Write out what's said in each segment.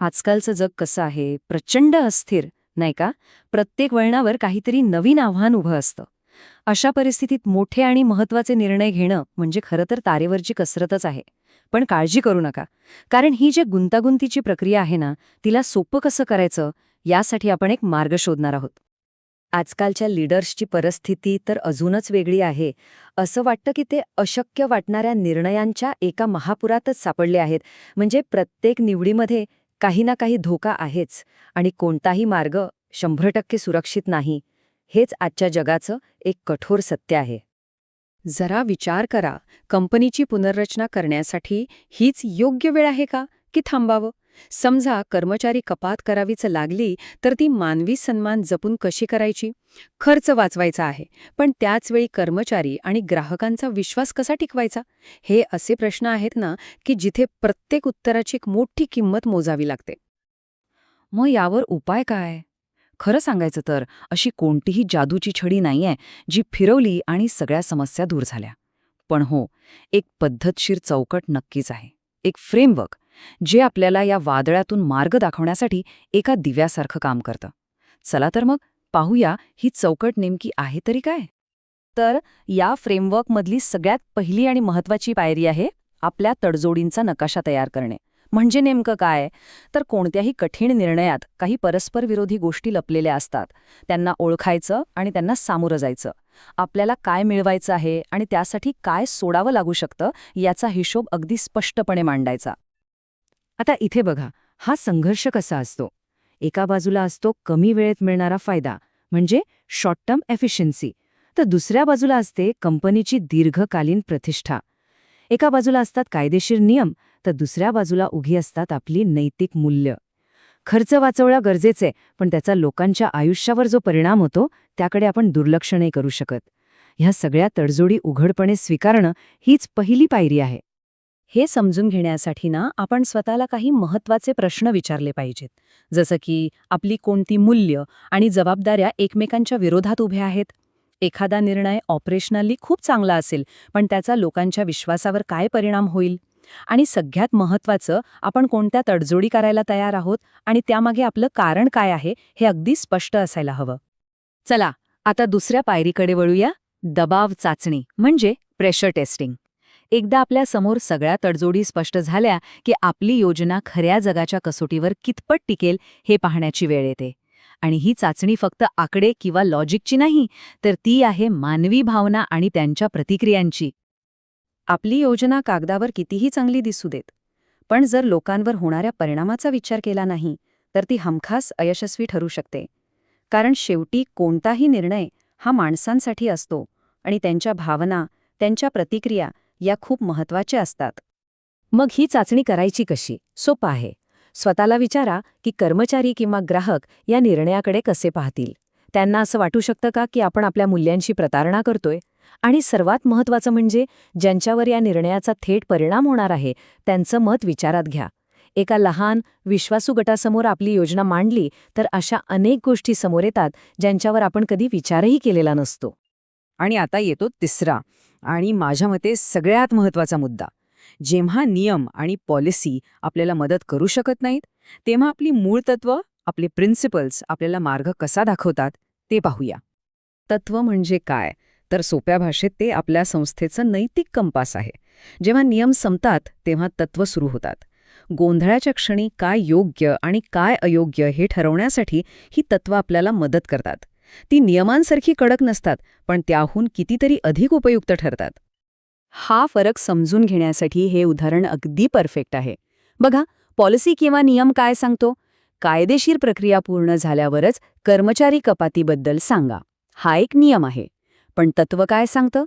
आजकालचं जग कसं आहे? प्रचंड अस्थिर नाही का? प्रत्येक वळणावर काहीतरी नवीन आव्हान उभं असतं. अशा परिस्थितीत मोठे आणि महत्त्वाचे निर्णय घेणं म्हणजे खरं तर तारेवरची कसरतच आहे. पण काळजी करू नका. कारण ही जी गुंतागुंतीची प्रक्रिया आहे ना तिला सोपं कसं करायचं यासाठी आपण एक मार्ग शोधणार आहोत. आजकालच्या लीडर्सची परिस्थिती तर अजूनच वेगळी आहे. असं वाटतं की ते अशक्य वाटणाऱ्या निर्णयांच्या एका महापुरातच सापडले आहेत. म्हणजे प्रत्येक निवडीमध्ये काही ना काही धोका आहेच आणि कोणताही मार्ग शंभर टक्के सुरक्षित नाही हेच आजच्या जगाचं एक कठोर सत्य आहे. जरा विचार करा कंपनीची पुनर्रचना करण्यासाठी हीच योग्य वेळ आहे का? की थांबावं. समजा कर्मचारी कपात करावीच लागली तर ती मानवी सन्मान जपून कशी करायची? खर्च वाचवायचा आहे पण त्याचवेळी कर्मचारी आणि ग्राहकांचा विश्वास कसा टिकवायचा? हे असे प्रश्न आहेत ना की जिथे प्रत्येक उत्तराची एक मोठी किंमत मोजावी लागते. मग यावर उपाय काय? खरं सांगायचं तर अशी कोणतीही जादूची छडी नाहीये जी फिरवली आणि सगळ्या समस्या दूर झाल्या. पण हो एक पद्धतशीर चौकट नक्कीच आहे. एक फ्रेमवर्क जे आपल्याला या वादळातून मार्ग दाखवण्यासाठी एका दिव्यासारखं काम करतं. चला तर मग पाहूया ही चौकट नेमकी आहे तरी काय? तर या फ्रेमवर्कमधली सगळ्यात पहिली आणि महत्वाची पायरी आहे आपल्या तडजोडींचा नकाशा तयार करणे. म्हणजे नेमकं काय? तर कोणत्याही कठीण निर्णयात काही परस्पर विरोधी गोष्टी लपलेल्या असतात. त्यांना ओळखायचं आणि त्यांना सामोरं जायचं. आपल्याला काय मिळवायचं आहे आणि त्यासाठी काय सोडावं लागू शकतं याचा हिशोब अगदी स्पष्टपणे मांडायचा. आता इथे बघा हा संघर्ष कसा असतो? एका बाजूला असतो कमी वेळेत मिळणारा फायदा म्हणजे शॉर्ट टर्म एफिशियन्सी तर दुसऱ्या बाजूला असते कंपनीची दीर्घकालीन प्रतिष्ठा. एका बाजूला असतात कायदेशीर नियम तर दुसऱ्या बाजूला उभी असतात आपली नैतिक मूल्य. खर्च वाचवणं गरजेचे पण त्याचा लोकांच्या आयुष्यावर जो परिणाम होतो त्याकडे आपण दुर्लक्ष नाही करू शकत. ह्या सगळ्या तडजोडी उघडपणे स्वीकारणं हीच पहिली पायरी आहे. हे समजून घेण्यासाठी ना आपण स्वतःला काही महत्त्वाचे प्रश्न विचारले पाहिजेत. जसं की आपली कोणती मूल्य आणि जबाबदाऱ्या एकमेकांच्या विरोधात उभ्या आहेत? एखादा निर्णय ऑपरेशनली खूप चांगला असेल पण त्याचा लोकांच्या विश्वासावर काय परिणाम होईल? आणि सगळ्यात महत्वाचं आपण कोणत्या तडजोडी करायला तयार आहोत आणि त्यामागे आपलं कारण काय आहे हे अगदी स्पष्ट असायला हवं. चला आता दुसऱ्या पायरीकडे वळूया. दबाव चाचणी म्हणजे प्रेशर टेस्टिंग एकदा आपल्यासमोर सगळ्या तडजोडी स्पष्ट झाल्या की आपली योजना खऱ्या जगाच्या कसोटीवर कितपत टिकेल हे पाहण्याची वेळ येते. आणि ही चाचणी फक्त आकडे किंवा लॉजिकची नाही तर ती आहे मानवी भावना आणि त्यांच्या प्रतिक्रियांची. आपली योजना कागदावर कितीही चांगली दिसू देत पण जर लोकांवर होणाऱ्या परिणामाचा विचार केला नाही तर ती हमखास अयशस्वी ठरू शकते. कारण शेवटी कोणताही निर्णय हा माणसांसाठी असतो आणि त्यांच्या भावना त्यांच्या प्रतिक्रिया या खूप महत्त्वाच्या असतात. मग ही चाचणी करायची कशी? सोपं आहे. स्वतःला विचारा की कर्मचारी किंवा ग्राहक या निर्णयाकडे कसे पाहतील. त्यांना असं वाटू शकतं का की आपण आपल्या मूल्यांशी प्रतारणा करतोय? आणि सर्वात महत्वाचं म्हणजे ज्यांच्यावर या निर्णयाचा थेट परिणाम होणार आहे त्यांचं मत विचारात घ्या. एका लहान विश्वासू गटासमोर आपली योजना मांडली तर अशा अनेक गोष्टी समोर येतात ज्यांच्यावर आपण कधी विचारही केलेला नसतो. आणि आता येतो तिसरा. आणि माझ्या मते सगळ्यात महत्त्वाचा मुद्दा जेव्हा नियम आणि पॉलिसी आपल्याला मदत करू शकत नाहीत तेव्हा आपली मूळ तत्व आपले प्रिन्सिपल्स आपल्याला मार्ग कसा दाखवतात ते पाहूया. तत्व म्हणजे काय? तर सोप्या भाषेत ते आपल्या संस्थेचं नैतिक कंपास आहे. जेव्हा नियम संपतात तेव्हा तत्व सुरू होतात. गोंधळाच्या क्षणी काय योग्य आणि काय अयोग्य हे ठरवण्यासाठी ही तत्व आपल्याला मदत करतात. ती नियमांसारखी कडक नसतात पण त्याहून कितीतरी अधिक उपयुक्त ठरतात. हा फरक समजून घेण्यासाठी हे उदाहरण अगदी परफेक्ट आहे. बघा पॉलिसी किंवा नियम काय सांगतो? कायदेशीर प्रक्रिया पूर्ण झाल्यावरच कर्मचारी कपातीबद्दल सांगा. हा एक नियम आहे. पण तत्व काय सांगतं?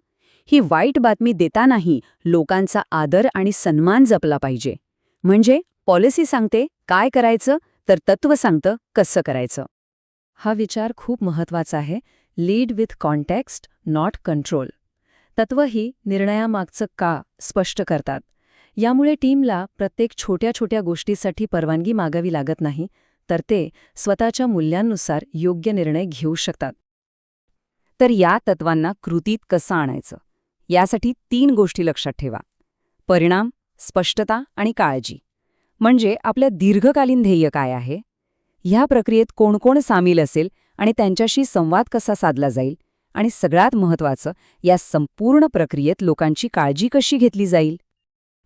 ही वाईट बातमी देतानाही लोकांचा आदर आणि सन्मान जपला पाहिजे. म्हणजे पॉलिसी सांगते काय करायचं? तर तत्व सांगतं कसं करायचं? हा विचार खूप महत्त्वाचा आहे. Lead with context not control. तत्व ही निर्णयामागचं का स्पष्ट करतात? यामुळे टीमला प्रत्येक छोट्या छोट्या गोष्टीसाठी परवानगी मागावी लागत नाही तर ते स्वतःच्या मूल्यांनुसार योग्य निर्णय घेऊ शकतात. तर या तत्वांना कृतीत कसं आणायचं? यासाठी तीन गोष्टी लक्षात ठेवा. परिणाम स्पष्टता आणि काळजी. म्हणजे आपल्या दीर्घकालीन ध्येय काय आहे? ह्या प्रक्रियेत कोण कोण सामील असेल आणि त्यांच्याशी संवाद कसा साधला जाईल आणि सगळ्यात महत्त्वाचं या संपूर्ण प्रक्रियेत लोकांची काळजी कशी घेतली जाईल?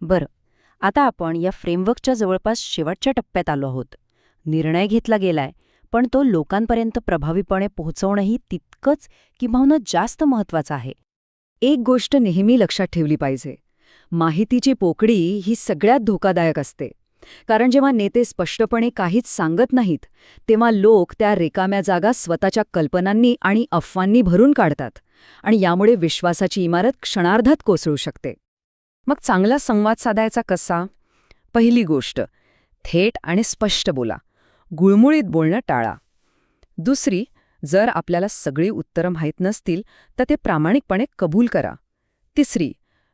बरं आता आपण या फ्रेमवर्कच्या जवळपास शेवटच्या टप्प्यात आलो आहोत. निर्णय घेतला गेलाय पण तो लोकांपर्यंत प्रभावीपणे पोहोचवणंही तितकंच किंवा जास्त महत्वाचं आहे. एक गोष्ट नेहमी लक्षात ठेवली पाहिजे माहितीची पोकळी ही सगळ्यात धोकादायक असते. कारण जेव्हा नेते स्पष्टपणे काहीच सांगत नाहीत तेव्हा लोक त्या रिकाम्या जागा स्वतःच्या कल्पनांनी आणि अफवांनी भरून काढतात आणि यामुळे विश्वासाची इमारत क्षणार्धात कोसळू शकते. मग चांगला संवाद साधायचा कसा? पहिली गोष्ट थेट आणि स्पष्ट बोला. गुळमुळीत बोलणं टाळा. दुसरी जर आपल्याला सगळी उत्तरं माहीत नसतील तर ते प्रामाणिकपणे कबूल करा. तिसरी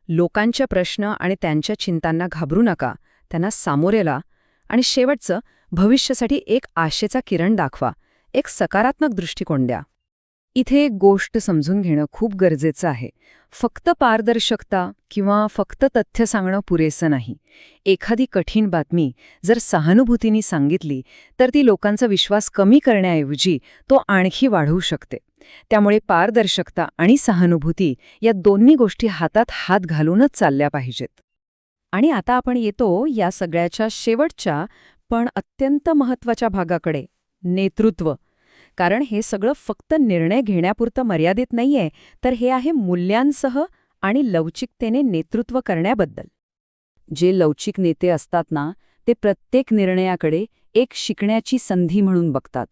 लोकांच्या प्रश्न आणि त्यांच्या चिंतांना घाबरू नका. त्यांना सामोरेला आणि शेवटचं भविष्यासाठी एक आशेचा किरण दाखवा एक सकारात्मक दृष्टिकोन द्या. इथे एक गोष्ट समजून घेणं खूप गरजेचं आहे. फक्त पारदर्शकता किंवा फक्त तथ्य सांगणं पुरेसं नाही. एखादी कठीण बातमी जर सहानुभूतीने सांगितली तर ती लोकांचा विश्वास कमी करण्याऐवजी तो आणखी वाढवू शकते. त्यामुळे पारदर्शकता आणि सहानुभूती या दोन्ही गोष्टी हातात हात घालूनच चालल्या पाहिजेत. आणि आता आपण येतो या सगळ्याच्या शेवटच्या पण अत्यंत महत्त्वाच्या भागाकडे नेतृत्व. कारण हे सगळं फक्त निर्णय घेण्यापुरतं मर्यादित नाहीये तर हे आहे मूल्यांसह आणि लवचिकतेने नेतृत्व करण्याबद्दल. जे लवचिक नेते असतात ना ते प्रत्येक निर्णयाकडे एक शिकण्याची संधी म्हणून बघतात.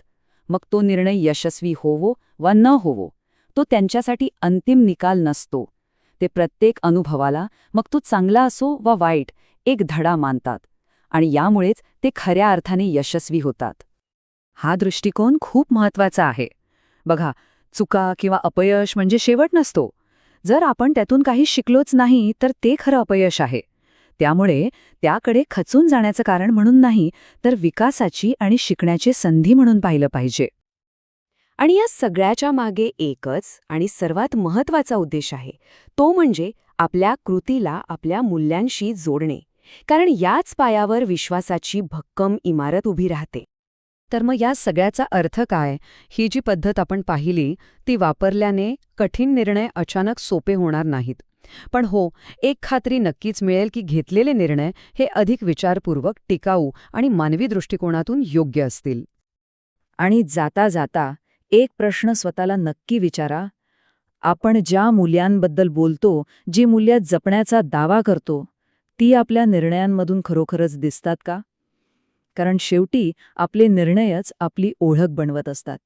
मग तो निर्णय यशस्वी होवो वा न होवो तो त्यांच्यासाठी अंतिम निकाल नसतो. ते प्रत्येक अनुभवाला मग तो चांगला असो वा वाईट एक धडा मानतात. आणि यामुळेच ते खऱ्या अर्थाने यशस्वी होतात. हा दृष्टिकोन खूप महत्त्वाचा आहे. बघा चुका किंवा अपयश म्हणजे शेवट नसतो. जर आपण त्यातून काही शिकलोच नाही तर ते खरं अपयश आहे. त्यामुळे त्याकडे खचून जाण्याचं कारण म्हणून नाही तर विकासाची आणि शिकण्याची संधी म्हणून पाहिलं पाहिजे. आणि या सगळ्याच्या मागे एकच आणि सर्वात महत्त्वाचा उद्देश आहे. तो म्हणजे आपल्या कृतीला आपल्या मूल्यांशी जोडणे. कारण याच पायावर विश्वासाची भक्कम इमारत उभी राहते. तर मग या सगळ्याचा अर्थ काय? ही जी पद्धत आपण पाहिली ती वापरल्याने कठीण निर्णय अचानक सोपे होणार नाहीत. पण हो एक खात्री नक्कीच मिळेल की घेतलेले निर्णय हे अधिक विचारपूर्वक टिकाऊ आणि मानवी दृष्टिकोनातून योग्य असतील. आणि जाता जाता एक प्रश्न स्वतःला नक्की विचारा. आपण ज्या मूल्यांबद्दल बोलतो जी मूल्य जपण्याचा दावा करतो ती आपल्या निर्णयांमधून खरोखरच दिसतात का? कारण शेवटी आपले निर्णयच आपली ओळख बनवत असतात.